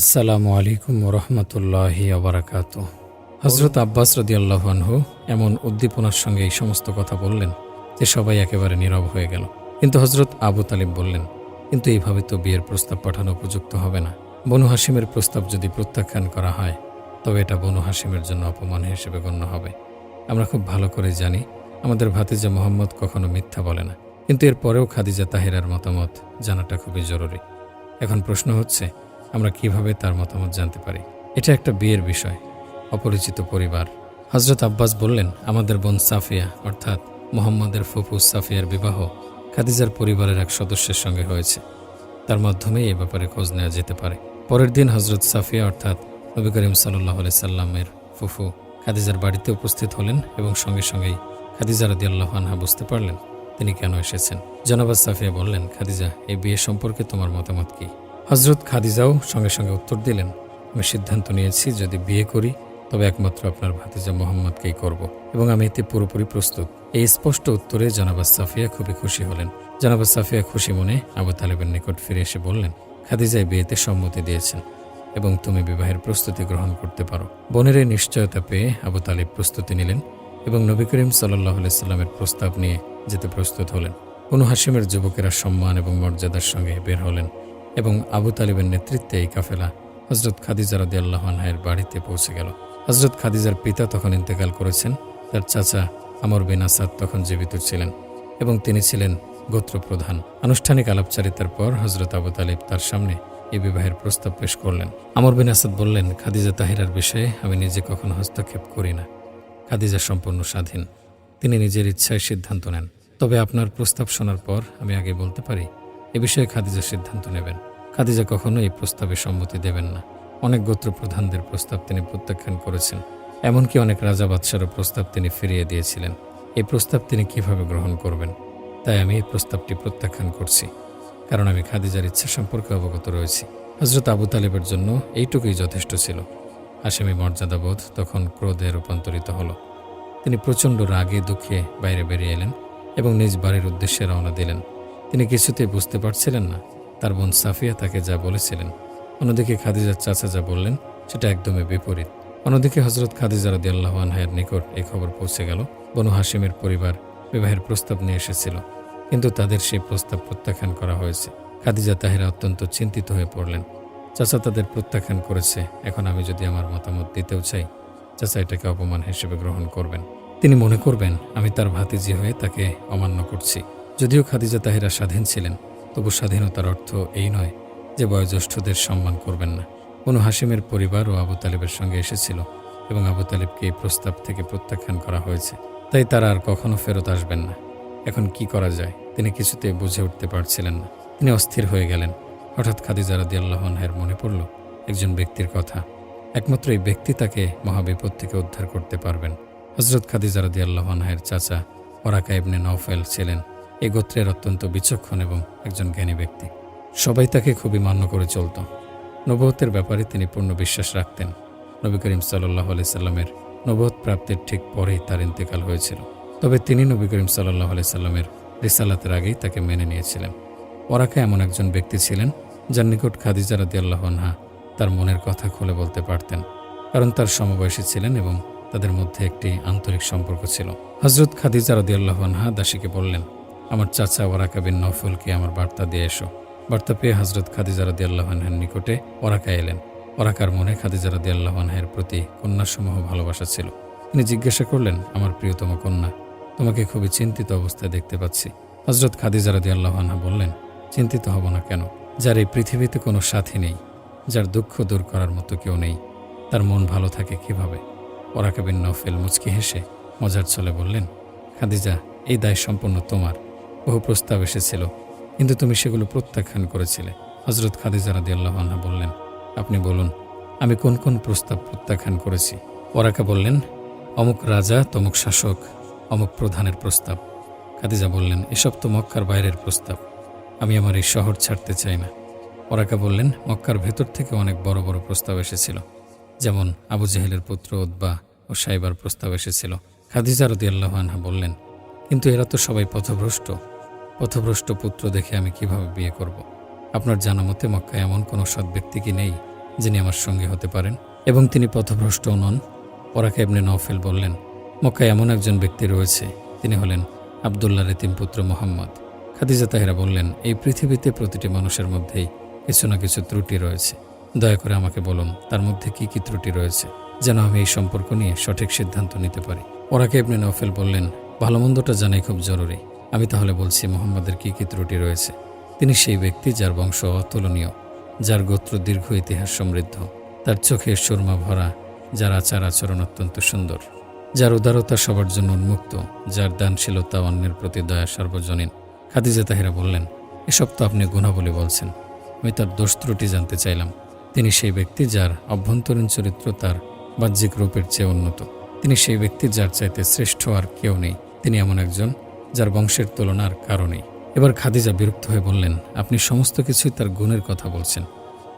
আসসালামু আলাইকুম রহমতুল্লাহি আবরাকাত হজরত আব্বাস রদিয়াল্লাহু এমন উদ্দীপনার সঙ্গে এই সমস্ত কথা বললেন যে সবাই একেবারে নীরব হয়ে গেল। কিন্তু হজরত আবু তালিব বললেন, কিন্তু এইভাবে তো বিয়ের প্রস্তাব পাঠানো উপযুক্ত হবে না। বনু হাসিমের প্রস্তাব যদি প্রত্যাখ্যান করা হয়, তবে এটা বনু হাসিমের জন্য অপমান হিসেবে গণ্য হবে। আমরা খুব ভালো করে জানি, আমাদের ভাতিজা মোহাম্মদ কখনো মিথ্যা বলে না। কিন্তু এর পরেও খাদিজা তাহিরার মতামত জানাটা খুবই জরুরি। এখন প্রশ্ন হচ্ছে আমরা কীভাবে তার মতামত জানতে পারি? এটা একটা বিয়ের বিষয়, অপরিচিত পরিবার। হজরত আব্বাস বললেন, আমাদের বোন সাফিয়া, অর্থাৎ মোহাম্মদের ফুফু সাফিয়ার বিবাহ খাদিজার পরিবারের এক সদস্যের সঙ্গে হয়েছে। তার মাধ্যমেই এ ব্যাপারে খোঁজ নেওয়া যেতে পারে। পরের দিন হজরত সাফিয়া, অর্থাৎ নবী করিম সাল্লাহ সাল্লামের ফুফু খাদিজার বাড়িতে উপস্থিত হলেন এবং সঙ্গে সঙ্গেই খাদিজা রদি আল্লাহ আনহা বুঝতে পারলেন তিনি কেন এসেছেন। জনাবাজ সাফিয়া বললেন, খাদিজা, এই বিয়ে সম্পর্কে তোমার মতামত কি? হজরত খাদিজাও সঙ্গে সঙ্গে উত্তর দিলেন, আমি সিদ্ধান্ত নিয়েছি, যদি বিয়ে করি, তবে একমাত্র আপনার ভাতিজা মোহাম্মদকেই করব এবং আমি এতে পুরোপুরি প্রস্তুত। এই স্পষ্ট উত্তরে জনাবাজ সাফিয়া খুবই খুশি হলেন। জনাবাজ সাফিয়া খুশি মনে আবু তালেবের নিকট ফিরে এসে বললেন খাদিজা বিয়েতে সম্মতি দিয়েছেন এবং তুমি বিবাহের প্রস্তুতি গ্রহণ করতে পারো। বোনের এই নিশ্চয়তা পেয়ে আবু তালিব প্রস্তুতি নিলেন এবং নবী করিম সাল্লাহ সাল্লামের প্রস্তাব নিয়ে যেতে প্রস্তুত হলেন। কোনো হাসিমের যুবকেরা সম্মান এবং মর্যাদার সঙ্গে বের হলেন। এবং আবু তালিবের নেতৃত্বে এই কাফেলা হজরত খাদিজা রদি আল্লাহানহায়ের বাড়িতে পৌঁছে গেল। হজরত খাদিজার পিতা তখন ইন্তেকাল করেছেন। তার চাচা আমর বিন আসাদ তখন জীবিত ছিলেন এবং তিনি ছিলেন গোত্রপ্রধান। আনুষ্ঠানিক আলাপচারিতার পর হজরত আবু তালিব তার সামনে এই বিবাহের প্রস্তাব পেশ করলেন। আমর বিন আসাদ বললেন, খাদিজা তাহিরার বিষয়ে আমি নিজে কখনো হস্তক্ষেপ করি না। খাদিজা সম্পূর্ণ স্বাধীন। তিনি নিজের ইচ্ছায় সিদ্ধান্ত নেন। তবে আপনার প্রস্তাব শোনার পর আমি আগে বলতে পারি এ বিষয়ে খাদিজা সিদ্ধান্ত নেবেন। খাদিজা কখনো এই প্রস্তাবে সম্মতি দেবেন না। অনেক গোত্র প্রধানদের প্রস্তাব তিনি প্রত্যাখ্যান করেছেন। এমনকি অনেক রাজা বাদশারও প্রস্তাব তিনি ফিরিয়ে দিয়েছিলেন। এই প্রস্তাব তিনি কীভাবে গ্রহণ করবেন? তাই আমি এই প্রস্তাবটি প্রত্যাখ্যান করছি। কারণ আমি খাদিজার ইচ্ছা সম্পর্কে অবগত রয়েছি। হজরত আবু তালেবের জন্য এইটুকুই যথেষ্ট ছিল। হাসেমি মর্যাদাবোধ তখন ক্রোধে রূপান্তরিত হলো। তিনি প্রচণ্ড রাগে দুঃখে বাইরে বেরিয়ে এলেন এবং নিজ বাড়ির উদ্দেশ্যে রওনা দিলেন। তিনি কিছুতেই বুঝতে পারছিলেন না। তার বোন সাফিয়া তাকে যা বলেছিলেন। অন্যদিকে খাদিজার চাচা যা বললেন, সেটা একদমই বিপরীত। অন্যদিকে হজরত খাদিজা রদি আল্লাহানহায়ের নিকট এই খবর পৌঁছে গেল, বনু হাসিমের পরিবার বিবাহের প্রস্তাব নিয়ে এসেছিল। কিন্তু তাদের সেই প্রস্তাব প্রত্যাখ্যান করা হয়েছে। খাদিজা তাহেরা অত্যন্ত চিন্তিত হয়ে পড়লেন। চাচা তাদের প্রত্যাখ্যান করেছে, এখন আমি যদি আমার মতামত দিতেও চাই, চাচা এটাকে অপমান হিসেবে গ্রহণ করবেন। তিনি মনে করবেন, আমি তার ভাতিজি হয়ে তাকে অমান্য করছি। যদিও খাদিজা তাহিরা স্বাধীন ছিলেন, তবু স্বাধীনতার অর্থ এই নয় যে বয়োজ্যেষ্ঠদের সম্মান করবেন না। কোনো হাসিমের পরিবার ও আবু তালেবের সঙ্গে এসেছিল এবং আবু তালেবকে এই প্রস্তাব থেকে প্রত্যাখ্যান করা হয়েছে। তাই তারা আর কখনো ফেরত আসবেন না। এখন কি করা যায়? তিনি কিছুতে বুঝে উঠতে পারছিলেন না। তিনি অস্থির হয়ে গেলেন। হঠাৎ খাদিজা রাদি আল্লাহনের মনে পড়ল, একজন ব্যক্তির কথা। একমাত্র এই ব্যক্তি তাকে মহাবিপদ থেকে উদ্ধার করতে পারবেন। হজরত খাদিজা রাদি আল্লাহনের চাচা ওরাকা ইবনে নওফেল ছিলেন। এ গোত্রের অত্যন্ত বিচক্ষণ এবং একজন জ্ঞানী ব্যক্তি। সবাই তাকে খুবই মান্য করে চলত। নবহতের ব্যাপারে তিনি পূর্ণ বিশ্বাস রাখতেন। নবী করিম সাল্লাহ আলি সাল্লামের নবহত প্রাপ্তির ঠিক পরেই তার ইন্তেকাল হয়েছিল। তবে তিনি নবী করিম সাল্লাহ আলি সাল্লামের রিসালাতের আগেই তাকে মেনে নিয়েছিলেন। ওরাকা এমন একজন ব্যক্তি ছিলেন, যার নিকট খাদিজা রাদি আল্লাহনহা তার মনের কথা খুলে বলতে পারতেন। কারণ তার সমবয়সী ছিলেন এবং তাদের মধ্যে একটি আন্তরিক সম্পর্ক ছিল। হজরত খাদিজা রাদি আল্লাহনহা দাসীকে বললেন আমার চাচা ওরাকা বিন নফলকে আমার বার্তা দিয়ে এসো। বার্তা পেয়ে হজরত খাদিজা রাদি নিকটে ওরাকা এলেন। ওরাকার মনে খাদিজা রাদি আল্লাহানহের প্রতি কন্যাসমূহ ভালোবাসা ছিল। তিনি জিজ্ঞাসা করলেন, আমার প্রিয়তম কন্যা, তোমাকে খুবই চিন্তিত অবস্থায় দেখতে পাচ্ছি। হজরত খাদিজা রাদি বললেন, চিন্তিত হব না কেন? যার এই পৃথিবীতে কোনো সাথী নেই, যার দুঃখ দূর করার মতো কেউ নেই, তার মন ভালো থাকে কীভাবে? ওরাকা বিন নফেল মুচকি হেসে মজার চলে বললেন, খাদিজা, এই দায় সম্পূর্ণ তোমার। বহু প্রস্তাব এসেছিল, কিন্তু তুমি সেগুলো প্রত্যাখ্যান করেছিলে। হজরত খাদিজা রাদি আল্লাহান্না বললেন, আপনি বলুন, আমি কোন কোন প্রস্তাব প্রত্যাখ্যান করেছি? ওরাকা বললেন, অমুক রাজা, তমুক শাসক, অমুক প্রধানের প্রস্তাব। খাদিজা বললেন, এসব তো মক্কার বাইরের প্রস্তাব, আমি আমার এই শহর ছাড়তে চাই না। ওরাকা বললেন, মক্কার ভেতর থেকে অনেক বড় বড় প্রস্তাব এসেছিল, যেমন আবু জেহেলের পুত্র উদ্বা ও সাইবার প্রস্তাব এসেছিল। খাদিজা রদি আল্লাহানহা বললেন, কিন্তু এরা তো সবাই পথভ্রষ্ট পথভ্রষ্ট পুত্র দেখে আমি কীভাবে বিয়ে করব। আপনার জানা মতে মক্কায় এমন কোনো সৎ ব্যক্তি কি নেই যিনি আমার সঙ্গে হতে পারেন? এবং তিনি পথভ্রষ্টও নন? ওরাকে এমনি নওফেল বললেন, মক্কায় এমন একজন ব্যক্তি রয়েছে, তিনি হলেন আবদুল্লাহ রেতিম পুত্র মোহাম্মদ। খাদিজা তাহেরা বললেন, এই পৃথিবীতে প্রতিটি মানুষের মধ্যেই কিছু না কিছু ত্রুটি রয়েছে। দয়া করে আমাকে বলুন, তার মধ্যে কি কি ত্রুটি রয়েছে, যেন আমি এই সম্পর্ক নিয়ে সঠিক সিদ্ধান্ত নিতে পারি? ওরাকে এমনি নফেল বললেন ভালো মন্দটা জানাই খুব জরুরি। আমি তাহলে বলছি মোহাম্মদের কি কি ত্রুটি রয়েছে? তিনি সেই ব্যক্তি যার বংশ অতুলনীয়, যার গোত্র দীর্ঘ ইতিহাস সমৃদ্ধ, তার চোখে সুরমা ভরা, যার আচার আচরণ অত্যন্ত সুন্দর, যার উদারতা সবার জন্য উন্মুক্ত, যার দানশীলতা অন্যের প্রতি দয়া সার্বজনীন। খাদিজা তাহিরা বললেন, এসব তো আপনি গুণাবলী বলছেন। আমি তার দোষ ত্রুটি জানতে চাইলাম। তিনি সেই ব্যক্তি যার অভ্যন্তরীণ চরিত্র তার বাহ্যিক রূপের চেয়ে উন্নত। তিনি সেই ব্যক্তি যার চাইতে শ্রেষ্ঠ আর কেউ নেই। তিনি এমন একজন যার বংশের তুলনার কারণেই। এবার খাদিজা বিরক্ত হয়ে বললেন, আপনি সমস্ত কিছুই তার গুণের কথা বলছেন।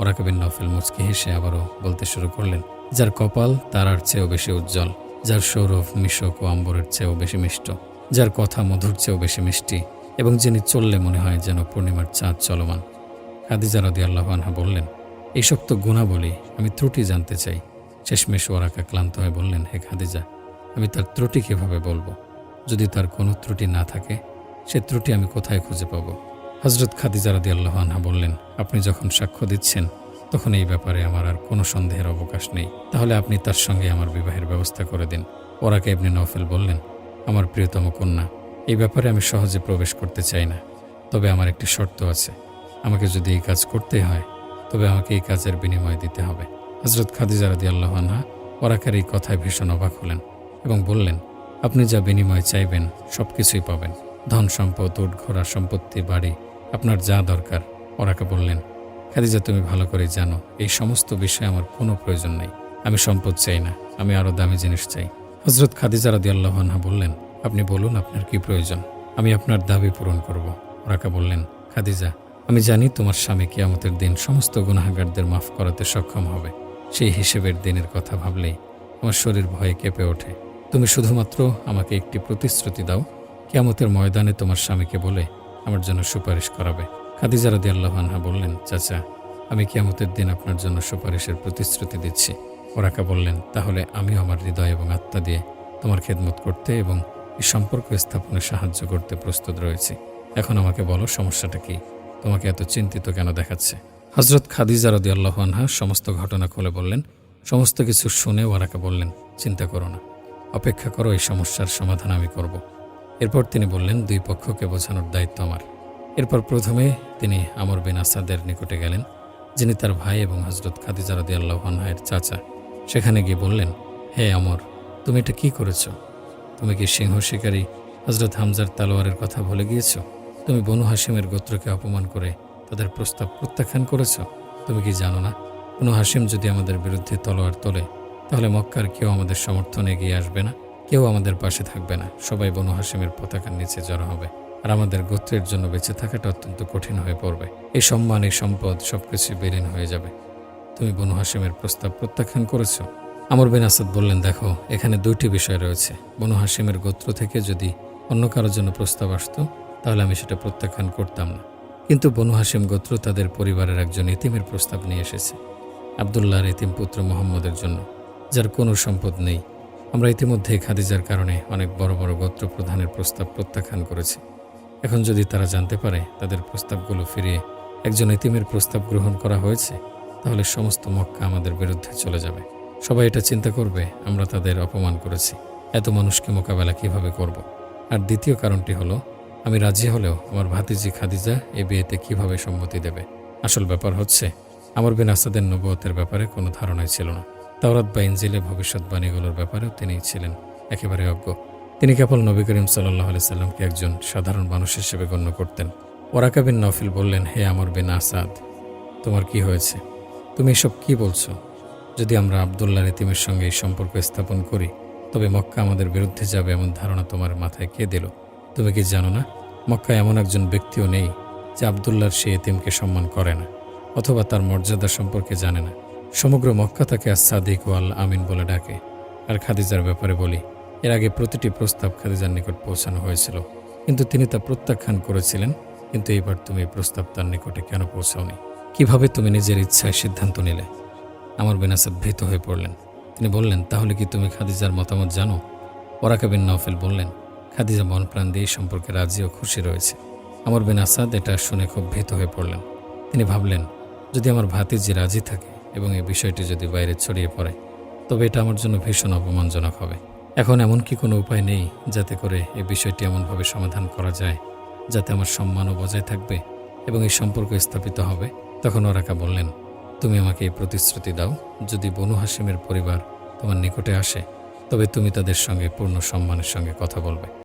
ওরাকবিন নফেল মুচকি হেসে আবারও বলতে শুরু করলেন, যার কপাল তারার চেয়েও বেশি উজ্জ্বল, যার সৌরভ মিশক ও আম্বরের চেয়েও বেশি মিষ্ট, যার কথা মধুর চেয়েও বেশি মিষ্টি এবং যিনি চললে মনে হয় যেন পূর্ণিমার চাঁদ চলমান। খাদিজা রদি আল্লাহ আনহা বললেন এইসব তো গুণাবলী, আমি ত্রুটি জানতে চাই। শেষমেশ ওরাকা ক্লান্ত হয়ে বললেন, হে খাদিজা, আমি তার ত্রুটি কীভাবে বলব? যদি তার কোনো ত্রুটি না থাকে, সে ত্রুটি আমি কোথায় খুঁজে পাব? হজরত খাদিজা রদি আল্লাহ আনহা বললেন, আপনি যখন সাক্ষ্য দিচ্ছেন, তখন এই ব্যাপারে আমার আর কোনো সন্দেহের অবকাশ নেই। তাহলে আপনি তার সঙ্গে আমার বিবাহের ব্যবস্থা করে দিন। ওরাকে এমনি নওফেল বললেন, আমার প্রিয়তম কন্যা, এই ব্যাপারে আমি সহজে প্রবেশ করতে চাই না। তবে আমার একটি শর্ত আছে। আমাকে যদি এই কাজ করতে হয়, তবে আমাকে এই কাজের বিনিময় দিতে হবে। হজরত খাদিজা রাদি আল্লাহ আনহা ওরাকের এই কথায় ভীষণ অবাক হলেন এবং বললেন আপনি যা বিনিময় চাইবেন সব কিছুই পাবেন। ধন সম্পদ, উট ঘোড়া সম্পত্তি, বাড়ি, আপনার যা দরকার। ওরাকে বললেন, খাদিজা, তুমি ভালো করে জানো, এই সমস্ত বিষয়ে আমার কোনো প্রয়োজন নেই। আমি সম্পদ চাই না, আমি আরও দামি জিনিস চাই। হজরত খাদিজা রাদি আল্লাহ বললেন, আপনি বলুন আপনার কি প্রয়োজন? আমি আপনার দাবি পূরণ করব। ওরাকা বললেন, খাদিজা, আমি জানি তোমার স্বামী কিয়ামতের দিন সমস্ত গুনাহাগারদের মাফ করাতে সক্ষম হবে। সেই হিসেবের দিনের কথা ভাবলেই আমার শরীর ভয়ে কেঁপে ওঠে। তুমি শুধুমাত্র আমাকে একটি প্রতিশ্রুতি দাও। কিয়ামতের ময়দানে তোমার স্বামীকে বলে আমার জন্য সুপারিশ করাবে। খাদিজা রাদি আল্লাহ আনহা বললেন, চাচা, আমি কিয়ামতের দিন আপনার জন্য সুপারিশের প্রতিশ্রুতি দিচ্ছি। ওরাকা বললেন, তাহলে আমিও আমার হৃদয় এবং আত্মা দিয়ে তোমার খেদমত করতে এবং এই সম্পর্ক স্থাপনে সাহায্য করতে প্রস্তুত রয়েছি। এখন আমাকে বলো, সমস্যাটা কি? তোমাকে এত চিন্তিত কেন দেখাচ্ছে? হজরত খাদিজা রদি আল্লাহ আনহা সমস্ত ঘটনা খুলে বললেন। সমস্ত কিছু শুনে ওরাকে বললেন, চিন্তা করো না। অপেক্ষা করো, এই সমস্যার সমাধান আমি করব। এরপর তিনি বললেন, দুই পক্ষকে বোঝানোর দায়িত্ব আমার। এরপর প্রথমে তিনি আমর বিন আসাদের নিকটে গেলেন, যিনি তার ভাই এবং হজরত খাদিজা রদি আল্লাহ আনহায়ের চাচা। সেখানে গিয়ে বললেন, হে আমর, তুমি এটা কি করেছ? তুমি কি সিংহ শিকারী হজরত হামজার তালোয়ারের কথা ভুলে গিয়েছ? তুমি বনু হাসিমের গোত্রকে অপমান করে তাদের প্রস্তাব প্রত্যাখ্যান করেছ? তুমি কি জানো না? বনু হাসিম যদি আমাদের বিরুদ্ধে তলোয়ার তোলে তাহলে মক্কার কেউ আমাদের সমর্থনে এগিয়ে আসবে না, কেউ আমাদের পাশে থাকবে না। সবাই বনু হাসিমের পতাকার নিচে জড়ো হবে আর আমাদের গোত্রের জন্য বেঁচে থাকাটা অত্যন্ত কঠিন হয়ে পড়বে। এই সম্মান এই সম্পদ সবকিছু বিলীন হয়ে যাবে। তুমি বনু হাসিমের প্রস্তাব প্রত্যাখ্যান করেছ? আমর বিন আসাদ বললেন, দেখো, এখানে দুইটি বিষয় রয়েছে। বনু হাসিমের গোত্র থেকে যদি অন্য কারোর জন্য প্রস্তাব আসতো, তাহলে আমি সেটা প্রত্যাখ্যান করতাম না। কিন্তু বনু হাসিম গোত্র তাদের পরিবারের একজন এতিমের প্রস্তাব নিয়ে এসেছে, আবদুল্লাহর এতিম পুত্র মোহাম্মদের জন্য। যার কোনো সম্পদ নেই। আমরা ইতিমধ্যে খাদিজার কারণে অনেক বড় বড় গোত্র প্রধানের প্রস্তাব প্রত্যাখ্যান করেছি। এখন যদি তারা জানতে পারে তাদের প্রস্তাবগুলো ফিরিয়ে একজন এতিমের প্রস্তাব গ্রহণ করা হয়েছে, তাহলে সমস্ত মক্কা আমাদের বিরুদ্ধে চলে যাবে। সবাই এটা চিন্তা করবে, আমরা তাদের অপমান করেছি। এত মানুষকে মোকাবেলা কীভাবে করব। আর দ্বিতীয় কারণটি হলো, আমি রাজি হলেও আমার ভাতিজি খাদিজা এ বিয়েতে কীভাবে সম্মতি দেবে? আসল ব্যাপার হচ্ছে, আমার বিন আসাদের নবতের ব্যাপারে কোনো ধারণাই ছিল না। তাওরাত বা ইঞ্জিলে ভবিষ্যৎবাণীগুলোর ব্যাপারেও তিনি ছিলেন একেবারে অজ্ঞ। তিনি কেবল নবী করিম সাল্লাহ আলি সাল্লামকে একজন সাধারণ মানুষ হিসেবে গণ্য করতেন। ওরাকা বিন নফিল বললেন, হে আমর বিন আসাদ, তোমার কি হয়েছে? তুমি এসব কি বলছো? যদি আমরা আবদুল্লাহ রেতিমের সঙ্গে এই সম্পর্ক স্থাপন করি, তবে মক্কা আমাদের বিরুদ্ধে যাবে এমন ধারণা তোমার মাথায় কে দিল? তুমি কি জানো না? মক্কা এমন একজন ব্যক্তিও নেই যে আবদুল্লাহর সে এতিমকে সম্মান করে না, অথবা তার মর্যাদা সম্পর্কে জানে না। সমগ্র মক্কা তাকে সাদিক ও আল আমিন বলে ডাকে। আর খাদিজার ব্যাপারে বলি, এর আগে প্রতিটি প্রস্তাব খাদিজার নিকট পৌঁছানো হয়েছিল, কিন্তু তিনি তা প্রত্যাখ্যান করেছিলেন, কিন্তু এইবার তুমি এই প্রস্তাব তার নিকটে কেন পৌঁছাওনি? কীভাবে তুমি নিজের ইচ্ছায় সিদ্ধান্ত নিলে? আমার বিন ভীত হয়ে পড়লেন। তিনি বললেন, তাহলে কি তুমি খাদিজার মতামত জানো? ওরাকা বিন নওফেল বললেন, খাদিজা মন প্রাণ দিয়ে সম্পর্কে রাজি ও খুশি রয়েছে। আমার বিন আসাদ এটা শুনে খুব ভীত হয়ে পড়লেন। তিনি ভাবলেন, যদি আমার ভাতিজি রাজি থাকে এবং এই বিষয়টি যদি বাইরে ছড়িয়ে পড়ে, তবে এটা আমার জন্য ভীষণ অপমানজনক হবে। এখন এমন কি কোনো উপায় নেই যাতে করে এই বিষয়টি এমনভাবে সমাধান করা যায়, যাতে আমার সম্মানও বজায় থাকবে এবং এই সম্পর্ক স্থাপিত হবে? তখন ওরাকা বললেন, তুমি আমাকে এই প্রতিশ্রুতি দাও, যদি বনু হাসিমের পরিবার তোমার নিকটে আসে, তবে তুমি তাদের সঙ্গে পূর্ণ সম্মানের সঙ্গে কথা বলবে।